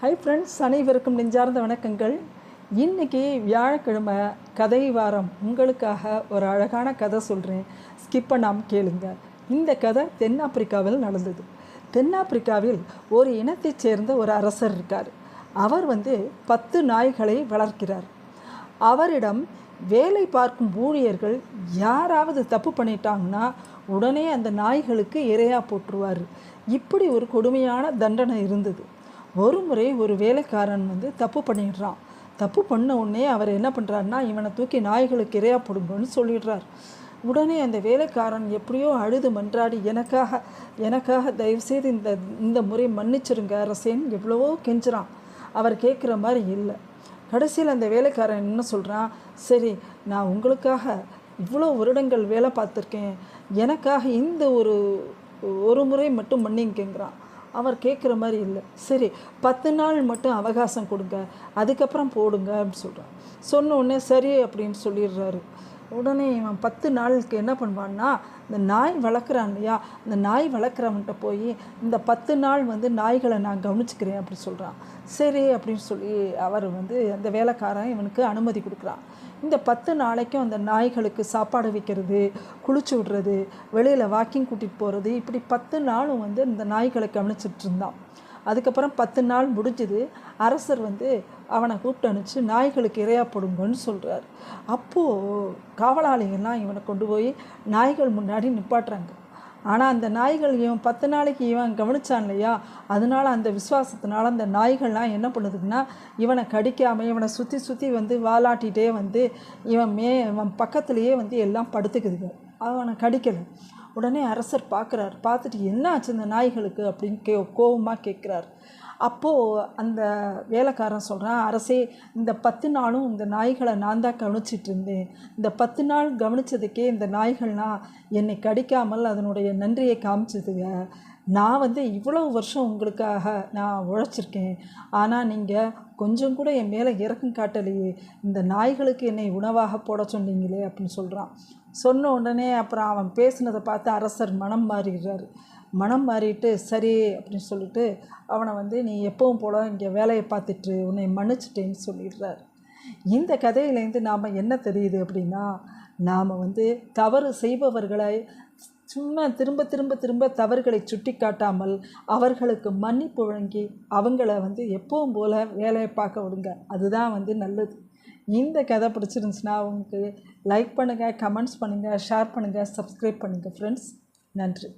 Hi friends அனைவருக்கும் நெஞ்சார்ந்த வணக்கங்கள். இன்றைக்கி வியாழக்கிழமை கதை வாரம். உங்களுக்காக ஒரு அழகான கதை சொல்கிறேன் ஸ்கிப் பண்ணாமல் கேளுங்க. இந்த கதை தென்னாப்பிரிக்காவில் நடந்தது. தென்னாப்பிரிக்காவில் ஒரு இனத்தைச் சேர்ந்த ஒரு அரசர் இருக்கார். அவர் வந்து பத்து நாய்களை வளர்க்கிறார். அவரிடம் வேலை பார்க்கும் ஊழியர்கள் யாராவது தப்பு பண்ணிட்டாங்கன்னா உடனே அந்த நாய்களுக்கு இரையாக போட்டுருவார். இப்படி ஒரு கொடுமையான தண்டனை இருந்தது. ஒரு முறை ஒரு வேலைக்காரன் வந்து தப்பு பண்ணிடுறான். தப்பு பண்ண உடனே அவர் என்ன பண்ணுறாருன்னா இவனை தூக்கி நாய்களுக்கு இரையா போடுங்கன்னு சொல்லிடுறார். உடனே அந்த வேலைக்காரன் எப்படியோ அழுது மன்றாடி எனக்காக எனக்காக தயவுசெய்து இந்த இந்த முறை மன்னிச்சிருங்க அரசேன்னு எவ்வளவோ கெஞ்சுறான். அவர் கேட்குற மாதிரி இல்லை. கடைசியில் அந்த வேலைக்காரன் என்ன சொல்கிறான் சரி நான் உங்களுக்காக இவ்வளோ வருடங்கள் வேலை பார்த்துருக்கேன். எனக்காக இந்த ஒரு ஒரு முறை மட்டும் மன்னிங்கங்கிறான். அவர் கேட்குற மாதிரி இல்லை. சரி பத்து நாள் மட்டும் அவகாசம் கொடுங்க அதுக்கப்புறம் போடுங்க அப்படின்னு சொல்கிறான் சொன்ன உடனே சரி அப்படின்னு சொல்லிடுறாரு. உடனே இவன் பத்து நாளுக்கு என்ன பண்ணுவான்னா இந்த நாய் வளர்க்குறான் இல்லையா இந்த நாய் வளர்க்குறவன்கிட்ட போய் இந்த பத்து நாள் வந்து நாய்களை நான் கவனிச்சுக்கிறேன் அப்படி சொல்கிறான் சரி அப்படின்னு சொல்லி அவர் வந்து அந்த வேலைக்காரன் இவனுக்கு அனுமதி கொடுக்குறான். இந்த பத்து நாளைக்கும் அந்த நாய்களுக்கு சாப்பாடு வைக்கிறது குளிச்சு விடுறது வெளியில் வாக்கிங் கூட்டிகிட்டு போகிறது இப்படி பத்து நாளும் வந்து இந்த நாய்களை கவனிச்சிட்டு இருந்தான். அதுக்கப்புறம் பத்து நாள் முடிஞ்சுது. அரசர் வந்து அவனை கூப்பிட்டு அனுப்பிச்சு நாய்களுக்கு இரையா போடுங்கன்னு சொல்கிறார் அப்போது காவலாளிகள்லாம் இவனை கொண்டு போய் நாய்கள் முன்னாடி நிப்பாட்டுறாங்க. ஆனால் அந்த நாய்கள் இவன் பத்து நாளைக்கு இவன் கவனிச்சான் இல்லையா? அதனால அந்த விசுவாசத்தினால அந்த நாய்கள்லாம் என்ன பண்ணுதுன்னா இவனை கடிக்காமல் இவனை சுற்றி சுற்றி வந்து வாலாட்டிகிட்டே வந்து இவன் மே இவன் பக்கத்துலேயே வந்து எல்லாம் படுத்துக்குதுங்க அவனை கடிக்கலை. உடனே அரசர் பார்க்குறார். பார்த்துட்டு என்ன ஆச்சு இந்த நாய்களுக்கு அப்படின்னு கே கோபமாக கேட்குறார். அப்போது அந்த வேலைக்காரன் சொல்கிறான் அரசே இந்த பத்து நாளும் இந்த நாய்களை நான் தான் கவனிச்சிட்டு இருந்தேன். இந்த பத்து நாள் கவனித்ததுக்கே இந்த நாய்கள்னால் என்னை கடிக்காமல் அதனுடைய நன்றியை காமிச்சதுங்க. நான் வந்து இவ்வளோ வருஷம் உங்களுக்காக நான் உழைச்சிருக்கேன். ஆனால் நீங்கள் கொஞ்சம் கூட என் மேலே இறக்கம் காட்டலையே. இந்த நாய்களுக்கு என்னை உணவாக போட சொன்னீங்களே அப்படின்னு சொல்கிறான் சொன்ன உடனே அப்புறம் அவன் பேசினதை பார்த்து அரசர் மனம் மாறிடுறாரு. மனம் மாறிட்டு சரி அப்படின்னு சொல்லிட்டு அவனை வந்து நீ எப்பவும் போல இங்கே வேலையை பார்த்துட்டு உன்னை மன்னிச்சிட்டேன்னு சொல்லிடுறாரு. இந்த கதையிலேருந்து நாம் என்ன தெரியுது அப்படின்னா நாம் வந்து தவறு செய்பவர்களை சும்மா திரும்ப திரும்ப திரும்ப தவறுகளை சுட்டி காட்டாமல் அவர்களுக்கு மன்னிப்பு வழங்கி அவங்கள வந்து எப்பவும் போல் வேலையை பார்க்க விடுங்க. அதுதான் வந்து நல்லது. இந்த கதை பிடிச்சிருந்துச்சுன்னா உங்களுக்கு லைக் பண்ணுங்கள் கமெண்ட்ஸ் பண்ணுங்கள் ஷேர் பண்ணுங்கள் சப்ஸ்கிரைப் பண்ணுங்கள் ஃப்ரெண்ட்ஸ் நன்றி.